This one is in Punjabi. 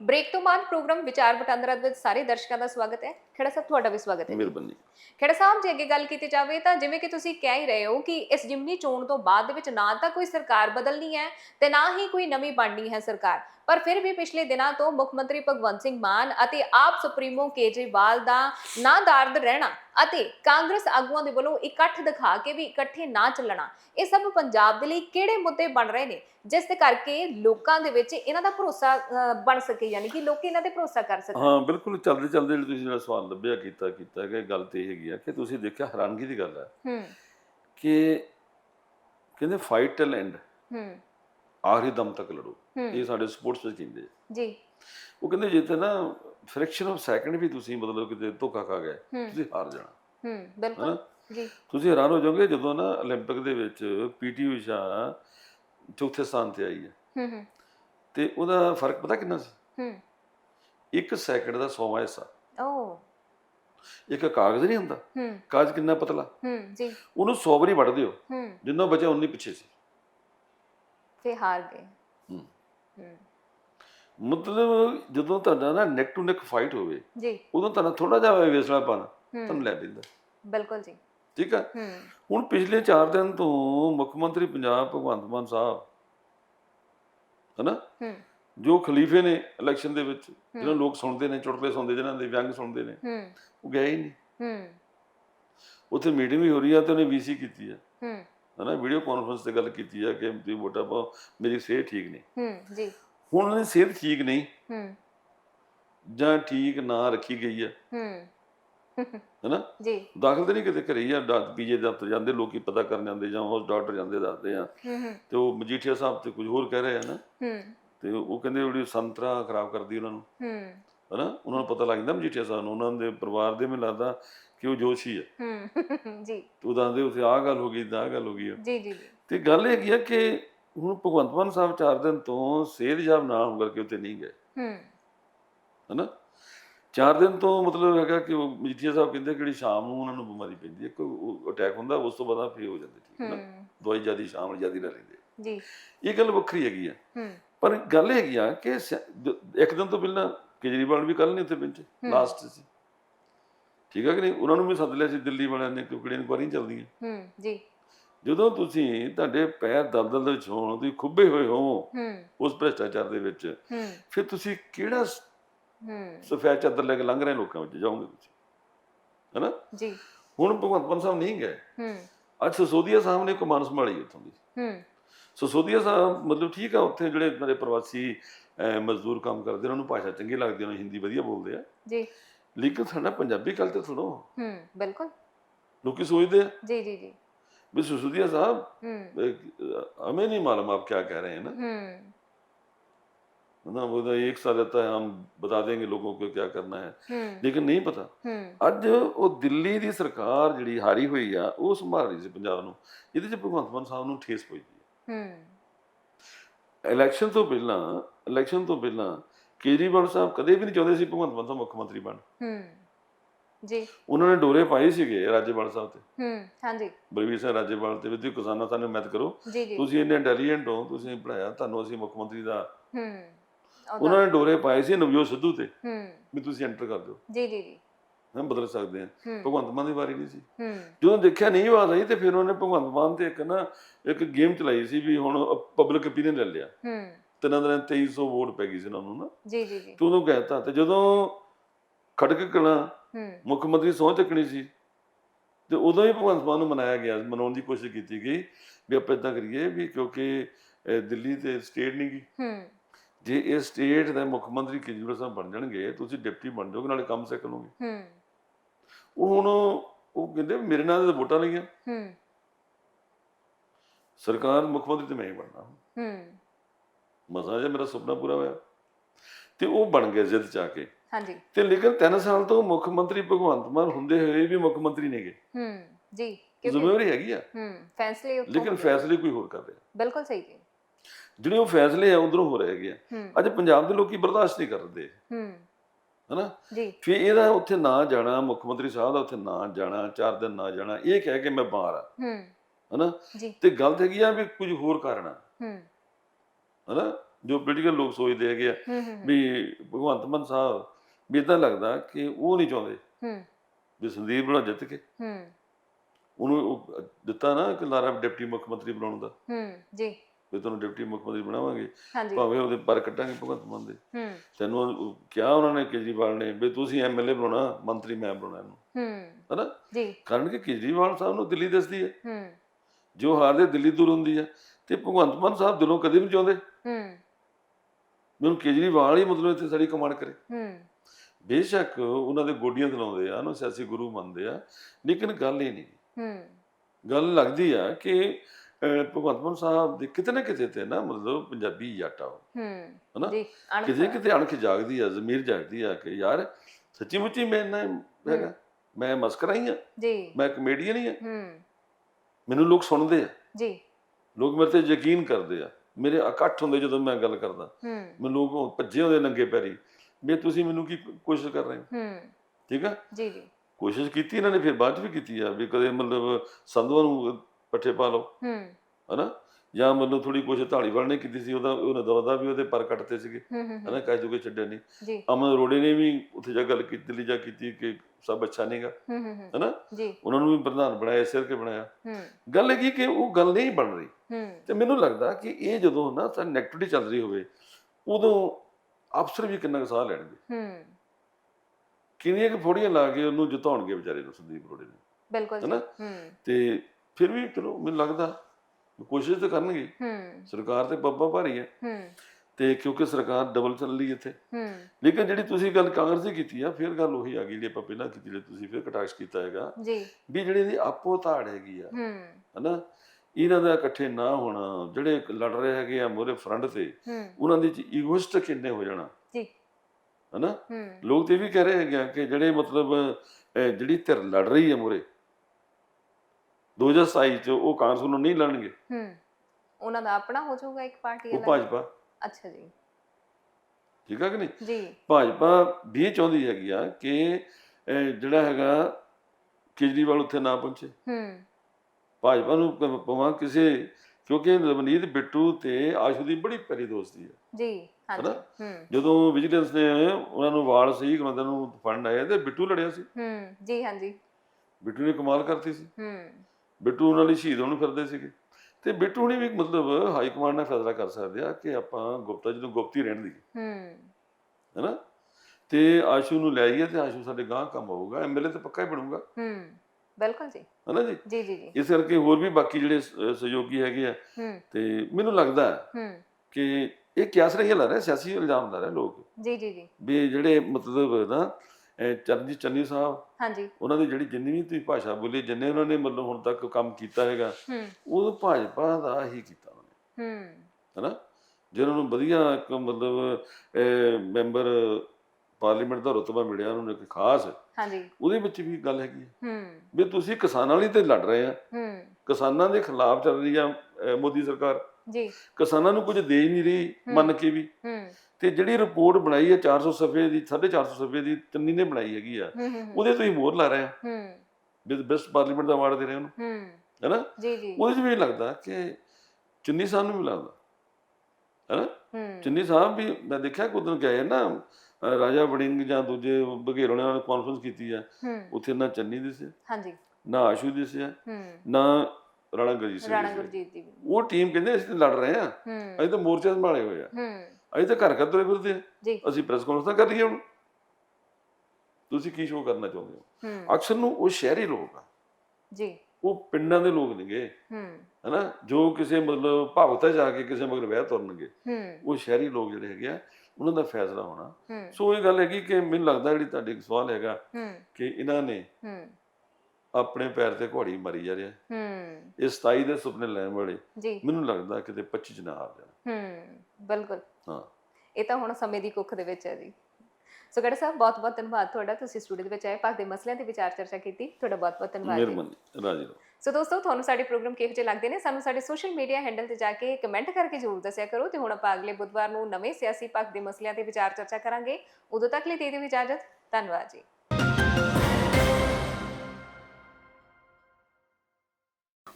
ਬ੍ਰੇਕ ਤੋਂ ਬਾਅਦ ਪ੍ਰੋਗਰਾਮ ਵਿਚਾਰ ਵਟਾਂਦਰਾ ਦੇ ਵਿੱਚ ਸਾਰੇ ਦਰਸ਼ਕਾਂ ਦਾ ਸਵਾਗਤ ਹੈ। ਖੇੜਾ ਸਾਹਿਬ ਤੁਹਾਡਾ ਵੀ ਸਵਾਗਤ ਹੈ। ਮਿਹਰਬਾਨੀ। ਖੇੜਾ ਸਾਹਿਬ ਜੇ ਅੱਗੇ ਗੱਲ ਕੀਤੀ ਜਾਵੇ ਤਾਂ ਜਿਵੇਂ ਕਿ ਤੁਸੀਂ ਕਹਿ ਹੀ ਰਹੇ ਹੋ ਕਿ ਇਸ ਜਿਮਨੀ ਚੋਣ ਤੋਂ ਬਾਅਦ ਦੇ ਵਿੱਚ ਨਾ ਤਾਂ ਕੋਈ ਸਰਕਾਰ ਬਦਲਣੀ ਹੈ ਤੇ ਨਾ ਹੀ ਕੋਈ ਨਵੀਂ ਬਣਨੀ ਹੈ ਸਰਕਾਰ। ਪਰ ਫਿਰ ਵੀ ਪਿਛਲੇ ਦਿਨਾਂ ਤੋਂ ਮੁੱਖ ਮੰਤਰੀ ਭਗਵੰਤ ਸਿੰਘ ਮਾਨ ਅਤੇ ਆਪ ਸੁਪਰੀਮੋ ਕੇਜਰੀਵਾਲ ਦਾ ਨਾ ਦਰਦ ਰਹਿਣਾ ਅਤੇ ਕਾਂਗਰਸ ਆਗੂਆਂ ਦੇ ਵੱਲੋਂ ਇਕੱਠ ਦਿਖਾ ਕੇ ਵੀ ਇਕੱਠੇ ਨਾ ਚੱਲਣਾ ਇਹ ਸਭ ਪੰਜਾਬ ਦੇ ਲਈ ਕਿਹੜੇ ਮੁੱਦੇ ਬਣ ਰਹੇ ਨੇ ਜਿਸ ਦੇ ਕਰਕੇ ਲੋਕਾਂ ਦੇ ਵਿੱਚ ਇਹਨਾਂ ਦਾ ਭਰੋਸਾ ਅਹ, ਬਣ ਸਕੇ ਯਾਨੀ ਕਿ ਲੋਕ ਇਹਨਾਂ ਤੇ ਭਰੋਸਾ ਕਰ ਸਕਣ। ਹਾਂ ਬਿਲਕੁਲ ਚੱਲਦੇ ਚੱਲਦੇ ਜਿਹੜੇ ਤੁਸੀਂ ਜਿਹੜਾ ਸਵਾਲ ਲੱਭਿਆ ਕੀਤਾ ਕੀਤਾ ਕਿ ਗੱਲ ਤੇ ਇਹ ਹੈਗੀ ਆ ਕਿ ਤੁਸੀਂ ਦੇਖਿਆ ਹੈਰਾਨਗੀ ਦੀ ਗੱਲ ਹੈ ਹੂੰ ਕਿ ਕਹਿੰਦੇ ਫਾਈਟ ਟਿਲ ਐਂਡ ਹੂੰ ਆਖਰੀ ਦਮ ਤੱਕ ਲੜੋ ਹੂੰ ਇਹ ਸਾਡੇ ਸਪੋਰਟਸ ਵਿੱਚ ਕਹਿੰਦੇ ਆ। ਜੀ ਉਹ ਕਹਿੰਦੇ ਜੇ ਤੇ ਨਾ ਫ੍ਰੈਕਸ਼ਨ ਆਫ ਸੈਕਿੰਡ ਵੀ ਤੁਸੀਂ ਮਤਲਬ ਕਿਤੇ ਧੋਖਾ ਖਾ ਗਏ ਹੂੰ ਤੁਸੀਂ ਹਾਰ ਜਾਣਾ ਹੂੰ ਬਿਲਕੁਲ ਹਨਾ ਜੀ ਤੁਸੀਂ ਹੈਰਾਨ ਹੋ ਜਾਓਗੇ ਜਦੋਂ ਨਾ 올림픽 ਦੇ ਵਿੱਚ ਪੀਟੀ ਊਸ਼ਾ ਚੌਥੇ ਸਥਾਨ ਤੇ ਆਈ ਹੈ ਹੂੰ ਹੂੰ ਤੇ ਉਹਦਾ ਫਰਕ ਪਤਾ ਕਿੰਨਾ ਸੀ ਹੂੰ 1 ਸੈਕਿੰਡ ਦਾ 100ਵਾਂ ਹਿੱਸਾ ਓ ਇੱਕ ਕਾਗਜ਼ ਨਹੀਂ ਹੁੰਦਾ। ਹੂੰ। ਕਾਗਜ਼ ਕਿੰਨਾ ਪਤਲਾ? ਹੂੰ ਜੀ। ਉਹਨੂੰ 100 ਵਾਰੀ ਵੱਢ ਦਿਓ। ਹੂੰ। ਜਿੰਨਾ ਬਚਿਆ ਉਨੀ ਪਿੱਛੇ ਸੀ। ਫੇ ਹਾਰ ਗਏ। ਹੂੰ। ਹੂੰ। ਮਤਲਬ ਜਦੋਂ ਤੁਹਾਡਾ ਨਾ ਨੈਕ ਟੂ ਨੈਕ ਫਾਈਟ ਹੋਵੇ ਜੀ। ਉਦੋਂ ਤੁਹਾਨੂੰ ਥੋੜਾ ਜਿਹਾ ਵੇਸਲਾਪਨ ਹੂੰ। ਤੁਹਾਨੂੰ ਲੈ ਲੈਂਦਾ ਬਿਲਕੁਲ ਜੀ। ਠੀਕ ਹੂੰ। ਹੁਣ ਪਿਛਲੇ 4 ਦਿਨ ਤੋਂ ਮੁੱਖ ਮੰਤਰੀ ਪੰਜਾਬ ਭਗਵੰਤ ਮਾਨ ਸਾਹਿਬ ਹਨਾ? ਹੂੰ। ਜੋ ਖਲੀਫੇ ਨੇ ਇਲੈਕਸ਼ਨ ਦੇ ਵਿੱਚ ਜਿਹਨਾਂ ਲੋਕ ਸੁਣਦੇ ਨੇ ਚੁਟਕਲੇ ਸੁਣਦੇ ਜਿਨ੍ਹਾਂ ਦੇ ਵਿਅੰਗ ਸੁਣਦੇ ਨੇ ਉਹ ਗਏ ਹੀ ਨਹੀਂ। ਹੂੰ। ਉੱਥੇ ਮੀਟਿੰਗ ਵੀ ਹੋ ਰਹੀ ਆ ਤੇ ਉਹਨੇ ਵੀਸੀ ਕੀਤੀ ਆ। ਹੂੰ। ਹਨਾ ਵੀਡੀਓ ਕਾਨਫਰੰਸ ਤੇ ਗੱਲ ਕੀਤੀ ਆ ਕਿ ਤੁਸੀਂ ਵੋਟਾਂ ਪਾਓ ਮੇਰੀ ਸਿਹਤ ਠੀਕ ਨਹੀਂ। ਹੂੰ ਜੀ। ਹੁਣ ਉਹਨਾਂ ਦੀ ਸਿਹਤ ਠੀਕ ਨਹੀਂ ਹੂੰ। ਜਾਂ ਠੀਕ ਨਾ ਰੱਖੀ ਗਈ ਆ। ਹੂੰ। ਹਨਾ? ਜੀ। ਦਾਖਲ ਤੇ ਨਹੀਂ ਕਿਤੇ ਘਰੇ ਆ ਪੀਜੇ ਦਫ਼ਤਰ ਜਾਂਦੇ ਲੋਕੀ ਪਤਾ ਕਰਨ ਜਾਂਦੇ ਜਾਂ ਉਸ ਡਾਕਟਰ ਜਾਂਦੇ ਦੱਸਦੇ ਆ। ਤੇ ਉਹ ਮਜੀਠੀਆ ਸਾਹਿਬ ਤੇ ਕੁਝ ਹੋਰ ਕਹਿ ਰਹੇ ਆ ਨਾ। ਹੂੰ। ਤੇ ਉਹ ਕਹਿੰਦੇ ਜਿਹੜੀ ਸੰਤਰਾ ਖਰਾਬ ਕਰਦੀ ਉਹਨਾਂ ਨੂੰ। ਹੂੰ। ਹਨਾ? ਉਹਨਾਂ ਨੂੰ ਪਤਾ ਲੱਗ ਜਾਂਦਾ ਮਜੀਠੀਆ ਸਾਹਿਬ ਨੂੰ। ਉਹਨਾਂ ਦੇ ਪਰਿਵਾਰ ਦੇ ਮੈਨੂੰ ਲੱਗਦਾ ਕਿ ਉਹ ਜੋਸ਼ੀ ਹੈ ਹੂੰ। ਜੀ। ਤੇ ਦੱਸਦੇ ਉੱਥੇ ਆਹ ਗੱਲ ਹੋ ਗਈ ਤਾਂ ਗੱਲ ਹੋ ਗਈ। ਜੀ ਜੀ ਤੇ ਗੱਲ ਇਹ ਕੀ ਆ ਕਿ ਹੁਣ ਭਗਵੰਤ ਮਾਨ ਸਾਹਿਬ ਚਾਰ ਦਿਨ ਤੋਂ ਸਿਹਤਯਾਬ ਨਾ ਹੋਣ ਕਰਕੇ ਉੱਥੇ ਨਹੀਂ ਗਏ। ਹੂੰ। ਹਨਾ? ਚਾਰ ਦਿਨ ਤੋਂ ਮਤਲਬ ਹੈਗਾ ਕਿ ਉਹ ਮਜੀਠੀਆ ਸਾਹਿਬ ਕਹਿੰਦੇ ਕਿ ਜਿਹੜੀ ਸ਼ਾਮ ਨੂੰ ਉਹਨਾਂ ਨੂੰ ਬਿਮਾਰੀ ਪੈਂਦੀ ਹੈ ਕੋਈ ਅਟੈਕ ਹੁੰਦਾ ਉਸ ਤੋਂ ਬਾਅਦ ਫੇਰ ਹੋ ਜਾਂਦੇ ਠੀਕ ਹੈ ਨਾ ਹੂੰ। ਦਵਾਈ ਜਿਆਦੀ ਸ਼ਾਮ ਨੂੰ ਜਿਆਦੀ ਲੈ ਲੈਂਦੇ ਜੀ। ਇਹ ਗੱਲ ਵੱਖਰੀ ਹੈਗੀ ਆ। ਹੂੰ। ਪਰ ਗੱਲ ਇਹ ਹੈਗੀ ਆ ਕਿ ਇੱਕ ਦਿਨ ਤੋਂ ਪਹਿਲਾਂ ਕੇਜਰੀਵਾਲ ਵੀ ਕੱਲ ਨਹੀਂ ਉੱਥੇ ਹੂੰ। ਲਾਸਟ ਸੀ। ਠੀਕ ਹੈ ਕਿ ਨਹੀਂ? ਉਹਨਾਂ ਨੂੰ ਵੀ ਸੱਦ ਲਿਆ ਸੀ ਦਿੱਲੀ ਵਾਲਿਆਂ ਨੇ ਕਿਉਂਕਿ ਇਨਕੁਆਰੀ ਚੱਲਦੀਆਂ। ਹੂੰ ਜੀ। ਜਦੋਂ ਤੁਸੀਂ ਤੁਹਾਡੇ ਪੈਰ ਦਲਦਲ ਦੇ ਵਿੱਚ ਹੋਣ ਤੁਸੀਂ ਖੁੱਬੇ ਹੋਏ ਹੋ ਹੂੰ। ਉਸ ਭ੍ਰਿਸ਼ਟਾਚਾਰ ਦੇ ਵਿੱਚ ਹੂੰ। ਫਿਰ ਤੁਸੀਂ ਕਿਹੜਾ ਸਫੈਦ ਚਾਦਰ ਲੈ ਕੇ ਲੰਘ ਰਹੇ ਲੋਕਾਂ ਵਿੱਚ ਜਾਓਗੇ ਤੁਸੀਂ? ਹੈਨਾ? ਜੀ। ਹੁਣ ਭਗਵੰਤ ਮਾਨ ਸਾਹਿਬ ਨਹੀਂ ਗਏ। ਹੂੰ। ਅੱਜ ਸਸੋਦੀਆ ਸਾਹਿਬ ਨੇ ਕਮਾਨ ਸੰਭਾਲੀ ਉੱਥੋਂ ਦੀ। ਹੂੰ। ਸਸੋਦੀਆ ਸਾਹਿਬ ਮਤਲਬ ਠੀਕ ਆ ਉੱਥੇ ਜਿਹੜੇ ਮੇਰੇ ਪ੍ਰਵਾਸੀ ਅਹ, ਮਜ਼ਦੂਰ ਕੰਮ ਕਰਦੇ ਉਹਨਾਂ ਨੂੰ ਭਾਸ਼ਾ ਚੰਗੀ ਲੱਗਦੀ ਉਹਨਾਂ ਨੂੰ ਹਿੰਦੀ ਵਧੀਆ ਬੋਲਦੇ ਆ ਜੀ ਲੇਕਿਨ ਸਾਡਾ ਪੰਜਾਬੀ ਕਲਚਰ ਸੁਣੋ ਹੂੰ ਬਿਲਕੁਲ ਲੋਕੀ ਸੋਚਦੇ ਆ ਜੀ ਜੀ ਜੀ ਵੀ ਸਸੋਦੀਆ ਸਾਹਿਬ ਹੂੰ अ, हमें नहीं मालूम आप क्या कह रहे हैं ना ਹੂੰ ना वो तो एक साल रहता है हम बता देंगे लोगों को क्या करना है ਹੂੰ ਲੇਕਿਨ ਨਹੀਂ ਪਤਾ ਹੂੰ ਅੱਜ ਉਹ ਦਿੱਲੀ ਦੀ ਸਰਕਾਰ ਜਿਹੜੀ ਹਾਰੀ ਹੋਈ ਆ ਉਹ ਸੰਭਾਲ ਰਹੀ ਸੀ ਪੰਜਾਬ ਨੂੰ ਇਹਦੇ ਚ ਭਗਵੰਤ ਮਾਨ ਸਾਹਿਬ ਨੂੰ ਠੇਸ ਪਹੁੰਚੀ ਹੂੰ ਹੈ ਇਲੈਕਸ਼ਨ ਤੋਂ ਪਹਿਲਾਂ ਇਲੈਕਸ਼ਨ ਤੋਂ ਪਹਿਲਾਂ ਕੇਜਰੀਵਾਲ ਸਾਹਿਬ ਕਦੇ ਵੀ ਨਹੀਂ ਚਾਹੁੰਦੇ ਸੀ ਭਗਵੰਤ ਮਾਨ ਸਾਹਿਬ ਮੁੱਖ ਮੰਤਰੀ ਬਣ ਹੂੰ। ਜੀ। ਉਹਨਾਂ ਨੇ ਡੋਰੇ ਪਾਏ ਸੀਗੇ ਰਾਜੇਵਾਲ ਸਾਹਿਬ ਤੇ। ਹੂੰ ਹਾਂਜੀ। ਬਲਵੀਰ ਸਿੰਘ ਰਾਜੇਵਾਲ ਤੇ ਵੀ ਤੁਸੀਂ ਕਿਸਾਨਾਂ ਸਾਨੂੰ ਮਦਦ ਕਰੋ। ਤੁਸੀਂ ਇੰਨੇ ਇੰਟੈਲੀਜੈਂਟ ਹੋ ਤੁਸੀਂ ਪੜਾਇਆ ਤੁਹਾਨੂੰ ਅਸੀਂ ਮੁੱਖ ਮੰਤਰੀ ਦਾ ਹੂੰ। ਉਹਨਾਂ ਨੇ ਡੋਰੇ ਪਾਏ ਸੀ ਨਵਜੋਤ ਸਿੱਧੂ ਤੇ। ਹੂੰ। ਵੀ ਤੁਸੀਂ ਐਂਟਰ ਕਰ ਦਿਓ। ਜੀ ਜੀ ਜੀ। ਹਮ ਬਦਲ ਸਕਦੇ ਹਾਂ। ਹੂੰ। ਭਗਵੰਤ ਮਾਨ ਦੀ ਵਾਰੀ ਨਹੀਂ ਸੀ। ਜਦੋਂ ਦੇਖਿਆ ਨਹੀਂ ਆਵਾਜ਼ ਆਈ ਤੇ ਫਿਰ ਉਹਨੇ ਭਗਵੰਤ ਮਾਨ ਤੇ ਇੱਕ ਨਾ ਇੱਕ ਗੇਮ ਚਲਾਈ ਸੀ ਵੀ ਹੁਣ ਪਬਲਿਕ ਓਪੀਨੀਅਨ ਲੈ ਲਿਆ। ਹੂੰ। ਤਿੰਨਾਂ ਦਿਨਾਂ 2300 ਵੋਟ ਪੈ ਗਈ ਸੀ ਉਹਨਾਂ ਨੂੰ ਨਾ। ਜੀ ਜੀ ਜੀ। ਤੇ ਉਹਨੂੰ ਕਹਿਤਾ ਤੇ ਜਦੋਂ ਖੜਕ ਹੂੰ। ਮੁੱਖ ਮੰਤਰੀ ਸਹੁੰ ਚੱਕਣੀ ਸੀ ਤੇ ਉਦੋਂ ਹੀ ਭਗਵੰਤ ਮਾਨ ਨੂੰ ਮਨਾਇਆ ਗਿਆ ਮਨਾਉਣ ਦੀ ਕੋਸ਼ਿਸ਼ ਕੀਤੀ ਗਈ ਵੀ ਆਪਾਂ ਇਦਾਂ ਕਰੀਏ ਵੀ ਕਿਉਂਕਿ ਦਿੱਲੀ ਤੇ ਸਟੇਟ ਨਹੀਂ ਗਈ ਹੂੰ। ਜੇ ਇਹ ਸਟੇਟ ਦੇ ਮੁੱਖ ਮੰਤਰੀ ਕੇਜਰੀਵਾਲ ਸਾਹਿਬ ਬਣ ਜਾਣਗੇ ਤੁਸੀਂ ਡਿਪਟੀ ਬਣ ਜਾਓਗੇ ਨਾਲੇ ਕੰਮ ਸਿੱਖ ਲਓਗੇ। ਹੂੰ। ਉਹ ਹੁਣ ਉਹ ਕਹਿੰਦੇ ਵੀ ਮੇਰੇ ਨਾਲ ਤਾਂ ਵੋਟਾਂ ਲਈਆਂ। ਹੂੰ। ਸਰਕਾਰ ਮੁੱਖ ਮੰਤਰੀ ਤੇ ਮੈਂ ਹੀ ਬਣਨਾ। ਹੂੰ। ਮਜ਼ਾ ਜੇ ਮੇਰਾ ਸੁਪਨਾ ਪੂਰਾ ਹੋਇਆ। ਤੇ ਉਹ ਬਣ ਗਏ ਜ਼ਿੱਦ ਚ ਕੇ। ਹਾਂਜੀ। ਤੇ ਲੇਕਿਨ 3 ਸਾਲ ਤੋਂ ਮੁੱਖ ਮੰਤਰੀ ਭਗਵੰਤ ਮਾਨ ਹੁੰਦੇ ਹੋਏ ਵੀ ਮੁੱਖ ਮੰਤਰੀ ਨਹੀਂ ਗਏ ਹੂੰ ਜੀ। ਕਿਉਂਕਿ ਜ਼ਿੰਮੇਵਾਰੀ ਹੈਗੀ ਆ। ਹੂੰ ਫੈਸਲੇ ਉੱਥੋਂ ਲੇਕਿਨ। ਫੈਸਲੇ ਕੋਈ ਹੋਰ ਕਰ ਰਿਹਾ ਬਿਲਕੁਲ ਸਹੀ ਜੀ ਜਿਹੜੇ ਉਹ ਫੈਸਲੇ ਆ ਉਧਰੋਂ ਹੋ ਰਹੇ ਹੈਗੇ ਆ। ਅੱਜ ਪੰਜਾਬ ਦੇ ਲੋਕੀ ਬਰਦਾਸ਼ਤ ਨਹੀਂ ਕਰਦੇ। ਹੂੰ। ਹਨਾ? ਜੀ। ਫਿਰ ਇਹਦਾ ਉੱਥੇ ਨਾ ਜਾਣਾ ਮੁੱਖ ਮੰਤਰੀ ਸਾਹਿਬ ਦਾ ਉੱਥੇ ਨਾ ਜਾਣਾ ਚਾਰ ਦਿਨ ਨਾ ਜਾਣਾ ਇਹ ਕਹਿ ਕੇ ਮੈਂ ਬਾਹਰ ਆ। ਹੂੰ। ਹਨਾ? ਜੀ। ਤੇ ਗੱਲ ਹੈਗੀ ਆ ਵੀ ਕੁਝ ਹੋਰ ਕਾਰਨ ਆ। ਹੂੰ। ਹਨਾ? ਜੋ ਪੋਲੀਟੀਕਲ ਲੋਕ ਸੋਚਦੇ ਹੈਗੇ ਆ ਵੀ ਭਗਵੰਤ ਮਾਨ ਸਾਹਿਬ ਵੀ ਇਦਾਂ ਲੱਗਦਾ ਕਿ ਉਹ ਨਹੀਂ ਚਾਹੁੰਦੇ। ਹੂੰ। ਵੀ ਸੰਦੀਪ ਬੜਾ ਜਿੱਤ ਕੇ। ਹੂੰ। ਉਹਨੂੰ ਉਹ ਦਿੱਤਾ ਨਾ ਕਿ ਲਾਰਾ ਡਿਪਟੀ ਮੁੱਖ ਮੰਤਰੀ ਬਣਾਉਣ ਦਾ। ਹੂੰ ਜੀ। ਵੀ ਤੁਹਾਨੂੰ ਡਿਪਟੀ ਮੁੱਖ ਮੰਤਰੀ ਬਣਾਵਾਂਗੇ ਭਾਵੇਂ ਉਹਦੇ ਪਰ ਕੱਟਾਂਗੇ ਭਗਵੰਤ ਮਾਨ ਦੇ। ਤੈਨੂੰ ਕਿਹਾ ਉਹਨਾਂ ਨੇ ਕੇਜਰੀਵਾਲ ਨੇ ਵੀ ਤੁਸੀਂ ਐਮਐਲਏ ਬਣਾਉਣਾ ਮੰਤਰੀ ਮੈਂ ਬਣਾਉਣਾ ਇਹਨੂੰ। ਹੂੰ। ਹਨਾ? ਜੀ। ਕਾਰਨ ਕਿ ਕੇਜਰੀਵਾਲ ਸਾਹਿਬ ਨੂੰ ਦਿੱਲੀ ਦੱਸਦੀ ਹੈ। ਹੂੰ। ਜੋ ਹਾਰਦੇ ਦਿੱਲੀ ਦੂਰ ਹੁੰਦੀ ਹੈ। ਤੇ ਭਗਵੰਤ ਮਾਨ ਸਾਹਿਬ ਦਿਲੋਂ ਕਦੇ ਵੀ ਨਹੀਂ ਚਾਹੁੰਦੇ। ਹੂੰ। ਮੈਨੂੰ ਕੇਜਰੀਵਾਲ ਹੀ ਮਤਲਬ ਇੱਥੇ ਸਾਡੀ ਕਮਾਂਡ ਕਰੇ। ਹੂੰ। ਬੇਸ਼ੱਕ ਉਹਨਾਂ ਦੇ ਗੋਡੀਆਂ ਥਲਾਉਂਦੇ ਆ ਉਹਨੂੰ ਸਿਆਸੀ ਗੁਰੂ ਮੰਨਦੇ ਆ। ਲੇਕਿਨ ਗੱਲ ਇਹ ਨਹੀਂ। ਹੂੰ। ਗੱਲ ਲੱਗਦੀ ਆ ਕਿ ਭਗਵੰਤ ਮਾਨ ਸਾਹਿਬ ਦੇ ਕਿਤੇ ਨਾ ਕਿਤੇ ਤੇ ਨਾ ਮਤਲਬ ਪੰਜਾਬੀ ਜੱਟ ਉਹ, ਹੂੰ ਹਨਾ? ਕਿਤੇ ਕਿਤੇ ਅਣਖ ਜਾਗਦੀ ਆ ਜ਼ਮੀਰ ਜਾਗਦੀ ਆ ਕਿ ਯਾਰ ਸੱਚੀ ਮੁੱਚੀ ਮੈਂ ਨਾ ਹੈਗਾ ਮੈਂ ਮਸਕਰਾ ਹੀ ਆ ਜੀ। ਮੈਂ ਕਮੇਡੀਅਨ ਹੀ ਆ। ਹੂੰ। ਮੈਨੂੰ ਲੋਕ ਸੁਣਦੇ ਆ। ਜੀ। ਲੋਕ ਮੇਰੇ ਤੇ ਯਕੀਨ ਕਰਦੇ ਆ। ਮੇਰੇ ਇਕੱਠ ਹੁੰਦੇ ਜਦੋਂ ਮੈਂ ਗੱਲ ਕਰਦਾ। ਮੈਨੂੰ ਲੋਕ ਭੱਜੇ ਹੁੰਦੇ ਨੰਗੇ ਪੈਰੀ। ਵੀ ਤੁਸੀਂ ਮੈਨੂੰ ਕੀ ਕੋਸ਼ਿਸ਼ ਕਰ ਰਹੇ ਹੋ? ਹੂੰ। ਠੀਕ ਆ? ਜੀ ਜੀ। ਕੋਸ਼ਿਸ਼ ਕੀਤੀ ਇਹਨਾਂ ਨੇ ਫਿਰ ਬਾਅਦ ਵੀ ਕੀਤੀ ਆ ਵੀ ਕਦੇ ਮਤਲਬ ਸੰਧਵਾਂ ਨੂੰ ਪੱਠੇ ਪਾ ਲਓ। ਹੂੰ। ਹਨਾ? ਜਾਂ ਮਤਲਬ ਥੋੜੀ ਕੋਸ਼ਿਸ਼ ਢਾਲੀਵਾਲ ਨੇ ਕੀਤੀ ਸੀ ਉਹਦਾ ਉਹਨੇ ਦਵਾਦਾ ਵੀ ਉਹਦੇ ਪਰ ਕੱਟਤੇ ਸੀਗੇ। ਹਨਾ? ਕਹਿ ਜੂਗੇ ਛੱਡਿਆ ਨਹੀਂ ਅਮਨ ਰੋੜੇ ਨੇ ਵੀ ਉੱਥੇ ਜਾ ਗੱਲ ਕੀਤੀ ਦਿੱਲੀ ਜਾ ਕੀਤੀ ਕਿ ਸਭ ਅੱਛਾ ਨਹੀਂਗਾ ਹਨਾ? ਉਹਨਾਂ ਨੂੰ ਵੀ ਪ੍ਰਧਾਨ ਬਣਾਇਆ ਇਸੇ ਕਰਕੇ ਬਣਾਇਆ। ਗੱਲ ਇਹ ਕੀ ਕਿ ਉਹ ਗੱਲ ਨਹੀਂ ਬਣ ਰਹੀ। ਤੇ ਮੈਨੂੰ ਲੱਗਦਾ ਕਿ ਇਹ ਜਦੋਂ ਨਾ ਤਾਂ ਨੈਗੇਟਿਵਿਟੀ ਚੱਲ ਰਹੀ ਹੋਵੇ ਉਦੋਂ ਅਫਸਰ ਵੀ ਕਿੰਨਾ ਕੁ ਸਾਹ ਲੈਣਗੇ। ਹੂੰ। ਕਿੰਨੀਆਂ ਕਿ ਫੋੜੀਆਂ ਲਾ ਕੇ ਉਹਨੂੰ ਜਿਤਾਉਣਗੇ ਵਿਚਾਰੇ ਨੂੰ ਸੰਦੀਪ ਰੋੜੇ ਨੂੰ। ਬਿਲਕੁਲ ਹਨਾ? ਤੇ ਫਿਰ ਵੀ ਚਲੋ ਮੈਨੂੰ ਲੱਗਦਾ ਕੋਸ਼ਿਸ਼ ਤਾਂ ਕਰਨਗੇ। ਹੂੰ। ਸਰਕਾਰ ਤੇ ਬੱਬਾ ਭਾਰੀ ਹੈ। ਹੂੰ। ਤੇ ਕਿਉਂਕਿ ਸਰਕਾਰ ਡਬਲ ਚੱਲ ਰਹੀ ਇੱਥੇ। ਹੂੰ। ਲੇਕਿਨ ਜਿਹੜੀ ਤੁਸੀਂ ਗੱਲ ਕਾਂਗਰਸ ਦੀ ਕੀਤੀ ਆ ਫਿਰ ਗੱਲ ਉਹੀ ਆ ਗਈ ਜਿਹੜੀ ਆਪਾਂ ਪਹਿਲਾਂ ਕੀਤੀ ਜਿਹੜੀ ਤੁਸੀਂ ਫਿਰ ਕਟਾਕਸ਼ ਕੀਤਾ ਹੈਗਾ। ਜੀ। ਵੀ ਜਿਹੜੀ ਦੀ ਆਪੋ ਧਾੜ ਹੈਗੀ ਆ ਹੂੰ। ਹਨਾ? ਇਹਨਾਂ ਦਾ ਇਕੱਠੇ ਨਾ ਹੋਣਾ ਜਿਹੜੇ ਲੜ ਰਹੇ ਹੈਗੇ ਆ ਮੋਰੇ ਫਰੰਟ ਤੇ ਉਹਨਾਂ ਦੇ ਚ ਈਗੋਇਸਟ ਕਿੰਨੇ ਹੋ ਜਾਣਾ। ਜੀ। ਹਨਾ? ਲੋਕ ਤੇ ਵੀ ਕਹਿ ਰਹੇ ਹੈਗੇ ਆ ਕਿ ਜਿਹੜੇ ਮਤਲਬ ਜਿਹੜੀ ਧਿਰ ਲੜ ਰਹੀ ਹੈ ਮੋਰੇ 2027 ਚ ਉਹ ਕਾਂਗਰਸ ਨੂੰ ਨਹੀਂ ਲੜਨਗੇ। ਹੂੰ ਉਹਨਾਂ ਦਾ ਆਪਣਾ ਹੋ ਜਾਊਗਾ ਇੱਕ ਪਾਰਟੀ ਉਹ ਭਾਜਪਾ। ਅੱਛਾ ਜੀ। ਠੀਕ ਆ ਕਿ ਨਹੀਂ? ਜੀ। ਭਾਜਪਾ ਵੀ ਚਾਹੁੰਦੀ ਹੈਗੀ ਆ ਕਿ ਜਿਹੜਾ ਹੈਗਾ ਕੇਜਰੀਵਾਲ ਉੱਥੇ ਨਾ ਪਹੁੰਚੇ। ਹੂੰ। ਭਾਜਪਾ ਨੂੰ ਪਵਾਂ ਕਿਸੇ ਕਿਉਂਕਿ ਨਵਨੀਤ ਬਿੱਟੂ ਤੇ ਆਸ਼ੂ ਦੀ ਬੜੀ ਪਿਆਰੀ ਦੋਸਤੀ ਹੈ ਜੀ ਹਾਂਜੀ? ਹੂੰ। ਜਦੋਂ ਵਿਜੀਲੈਂਸ ਨੇ ਉਹਨਾਂ ਨੂੰ ਵਾਲ ਸਹੀ ਕਰਾਉਂਦੇ ਨੂੰ ਫੰਡ ਆਇਆ ਤੇ ਬਿੱਟੂ ਲੜਿਆ ਸੀ। ਹੂੰ ਜੀ ਹਾਂਜੀ। ਬਿੱਟੂ ਨੇ ਕਮਾਲ ਕਰਤੀ ਸੀ। ਹੂੰ। ਬਿੱਟੂ ਉਹਨਾਂ ਲਈ ਸ਼ਹੀਦ ਹੋਣ ਫਿਰਦੇ ਸੀਗੇ। ਤੇ ਬਿੱਟੂ ਨੇ ਵੀ ਮਤਲਬ ਹਾਈ ਕਮਾਂਡ ਨਾਲ ਫੈਸਲਾ ਕਰ ਸਕਦੇ ਆ ਕਿ ਆਪਾਂ ਗੁਪਤਾ ਜੀ ਨੂੰ ਗੁਪਤੀ ਰਹਿਣ ਦੀ। ਹੂੰ। ਹੈਨਾ? ਤੇ ਆਸ਼ੂ ਨੂੰ ਲੈ ਆਈਏ ਤੇ ਆਸ਼ੂ ਸਾਡੇ ਗਾਂ ਕੰਮ ਹੋਊਗਾ ਐਮਐਲਏ ਤੇ ਪੱਕਾ ਹੀ ਬਣੂਗਾ। ਹੂੰ ਬਿਲਕੁਲ ਜੀ। ਹੈਨਾ ਜੀ? ਜੀ ਜੀ ਜੀ। ਇਸ ਕਰਕੇ ਹੋਰ ਵੀ ਬਾਕੀ ਜਿਹੜੇ ਸ- ਸਹਿਯੋਗੀ ਹੈਗੇ ਆ ਹੂੰ। ਤੇ ਮੈਨੂੰ ਲੱਗਦਾ ਹੈ ਹੂੰ। ਕਿ ਇਹ ਕਿਆਸ ਰਹੀ ਲਾ ਰਿਹਾ ਸਿਆਸੀ ਇਲਜ਼ਾਮ ਲਾ ਰਹੇ ਲੋਕ। ਜੀ ਜੀ ਜੀ। ਵੀ ਜਿਹੜੇ ਮਤਲਬ ਨਾ ਚਰਨਜੀਤ ਚੰਨੀ ਸਾਹਿਬ ਹਾਂਜੀ। ਉਹਨਾਂ ਦੀ ਜਿਹੜੀ ਜਿੰਨੀ ਵੀ ਤੁਸੀਂ ਭਾਸ਼ਾ ਬੋਲੀ ਜਿੰਨੇ ਉਹਨਾਂ ਨੇ ਮਤਲਬ ਹੁਣ ਤੱਕ ਕੰਮ ਕੀਤਾ ਹੈਗਾ ਹੂੰ। ਉਹ ਭਾਜਪਾ ਦਾ ਹੀ ਕੀਤਾ ਉਹਨਾਂ ਨੇ। ਹੂੰ। ਹੈਨਾ? ਜਿਹਨਾਂ ਨੂੰ ਵਧੀਆ ਇੱਕ ਮਤਲਬ ਅਹ, ਮੈਂਬਰ ਪਾਰਲੀਮੈਂਟ ਦਾ ਰੁਤਬਾ ਮਿਲਿਆ ਉਹਨਾਂ ਨੂੰ ਇੱਕ ਖਾਸ ਹਾਂਜੀ। ਉਹਦੇ ਵਿੱਚ ਵੀ ਗੱਲ ਹੈਗੀ ਹੈ ਹੂੰ। ਵੀ ਤੁਸੀਂ ਕਿਸਾਨਾਂ ਲਈ ਤੇ ਲੜ ਰਹੇ ਆ। ਹੂੰ। ਕਿਸਾਨਾਂ ਦੇ ਖਿਲਾਫ ਚੱਲ ਰਹੀ ਆ ਅਹ, ਮੋਦੀ ਸਰਕਾਰ। ਜੀ। ਕਿਸਾਨਾਂ ਨੂੰ ਕੁਝ ਦੇ ਹੀ ਨਹੀਂ ਰਹੀ ਮੰਨ ਕੇ ਵੀ। ਹੂੰ। ਤੇ ਜਿਹੜੀ ਰਿਪੋਰਟ ਬਣਾਈ ਹੈ 400 ਸਫੇ ਦੀ 450 ਸਫੇ ਦੀ ਚੰਨੀ ਨੇ ਬਣਾਈ ਹੈਗੀ ਆ। ਉਹਦੇ ਤੁਸੀਂ ਮੋਹਰ ਲਾ ਰਹੇ ਹੂੰ। ਵੀ ਬੈਸਟ ਪਾਰਲੀਮੈਂਟ ਦਾ ਅਵਾਰਡ ਦੇ ਰਹੇ ਉਹਨੂੰ। ਹੂੰ। ਹੈਨਾ? ਜੀ ਜੀ। ਉਹਦੇ 'ਚ ਵੀ ਲੱਗਦਾ ਕਿ ਚੰਨੀ ਸਾਹਿਬ ਨੂੰ ਵੀ ਲੱਗਦਾ। ਹੈਨਾ? ਚੰਨੀ ਸਾਹਿਬ ਵੀ ਮੈਂ ਦੇਖਿਆ ਕਿ ਉਦੋਂ ਗਏ ਨਾ ਰਾਜਾ ਵੜਿੰਗ ਜਾਂ ਦੂਜੇ ਬਘੇਰੋਂ ਨੇ ਕਾਨਫਰੰਸ ਕੀਤੀ ਆ। ਉੱਥੇ ਨਾ ਚੰਨੀ ਦਿਸਿਆ ਹਾਂਜੀ। ਨਾ ਆਸ਼ੂ ਦਿਸਿਆ ਹੂੰ। ਨਾ ਰਾਣਾ ਗੁਰਜੀਤ ਸਿੰਘ ਰਾਣਾ। ਗੁਰਜੀਤ ਦੀ। ਉਹ ਟੀਮ ਕਹਿੰਦੇ ਅਸੀਂ ਲੜ ਰਹੇ ਆ। ਅਸੀਂ ਤਾਂ ਮੋਰਚੇ ਸੰਭਾਲੇ ਹੋਏ ਆ। ਹੂੰ। ਅਸੀਂ ਤਾਂ ਘਰ ਘਰ ਤੁਰੇ ਫਿਰਦੇ ਆ। ਜੀ। ਅਸੀਂ ਪ੍ਰੈਸ ਕਾਨਫਰੰਸ ਕਰ ਲਈਏ ਹੁਣ। ਤੁਸੀਂ ਕੀ ਸ਼ੋਅ ਕਰਨਾ ਚਾਹੁੰਦੇ ਹੋ? ਹੂੰ। ਅਕਸਰ ਨੂੰ ਉਹ ਸ਼ਹਿਰੀ ਲੋਕ ਆ। ਜੀ। ਉਹ ਪਿੰਡਾਂ ਦੇ ਲੋਕ ਨੇਗੇ। ਹੂੰ। ਹਨਾ? ਜੋ ਕਿਸੇ ਮਤਲਬ ਭਾਵਤਾ ਜਾ ਕੇ ਕਿਸੇ ਮਗਰ ਵਿਆਹ ਤੁਰਨਗੇ। ਹੂੰ। ਉਹ ਸ਼ਹਿਰੀ ਲੋਕ ਜਿਹੜੇ ਹੈਗੇ ਆ ਉਹਨਾਂ ਦਾ ਫੈਸਲਾ ਹੋਣਾ। ਹੂੰ। ਸੋ ਇਹ ਗੱਲ ਹੈਗੀ ਕਿ ਮੈਨੂੰ ਲੱਗਦਾ ਜਿਹੜੀ ਤੁਹਾਡੇ ਸਵਾਲ ਹੈਗਾ ਹੂੰ। ਕਿ ਇਹਨਾਂ ਨੇ ਹੂੰ। ਆਪਣੇ ਪੈਰ ਤੇ ਘੋੜੀ ਮਾਰੀ ਜਾ ਰਿਹਾ। ਹੂੰ। ਇਹ 27 ਦੇ ਸੁਪਨੇ ਲੈਣ ਵਾਲੇ ਮੈਨੂੰ ਲੱਗਦਾ ਕਿਤੇ 25 ਚ ਨਾ ਹਾਰ ਜਾਣ। ਹੂੰ। ਬਿਲਕੁਲ। ਹਾਂ। ਇਹ ਤਾਂ ਹੁਣ ਸਮੇਂ ਦੀ ਕੁੱਖ ਦੇ ਵਿੱਚ ਹੈ ਜੀ। ਸੋ ਗੜ ਸਾਹਿਬ ਬਹੁਤ ਬਹੁਤ ਧੰਨਵਾਦ ਤੁਹਾਡਾ। ਤੁਸੀਂ ਸਟੂਡੀਓ ਦੇ ਵਿੱਚ ਆਏ ਭਾਗ ਦੇ ਮਸਲਿਆਂ ਤੇ ਵਿਚਾਰ ਚਰਚਾ ਕੀਤੀ। ਤੁਹਾਡਾ ਬਹੁਤ ਬਹੁਤ ਧੰਨਵਾਦ ਮਿਹਰਬਾਨੀ ਰਾਜੀ ਰਹੋ। ਸੋ ਦੋਸਤੋ ਤੁਹਾਨੂੰ ਸਾਡੇ ਪ੍ਰੋਗਰਾਮ ਕਿਹੋ ਜਿਹੇ ਲੱਗਦੇ ਨੇ ਸਾਨੂੰ ਸਾਡੇ ਸੋਸ਼ਲ ਮੀਡੀਆ ਹੈਂਡਲ ਤੇ ਜਾ ਕੇ ਕਮੈਂਟ ਕਰਕੇ ਜ਼ਰੂਰ ਦੱਸਿਆ ਕਰੋ ਤੇ ਹੁਣ ਆਪਾਂ ਅਗਲੇ ਬੁੱਧਵਾਰ ਨੂੰ ਨਵੇਂ ਸਿਆਸੀ ਪੱਖ ਦੇ ਮਸਲਿਆਂ ਤੇ ਵਿਚਾਰ ਚਰਚਾ ਕਰਾਂਗੇ। ਉਦੋਂ ਤੱਕ ਲਈ ਦੇ ਦਿਓ ਇਜਾਜ਼ਤ। ਧੰਨਵਾਦ ਜੀ।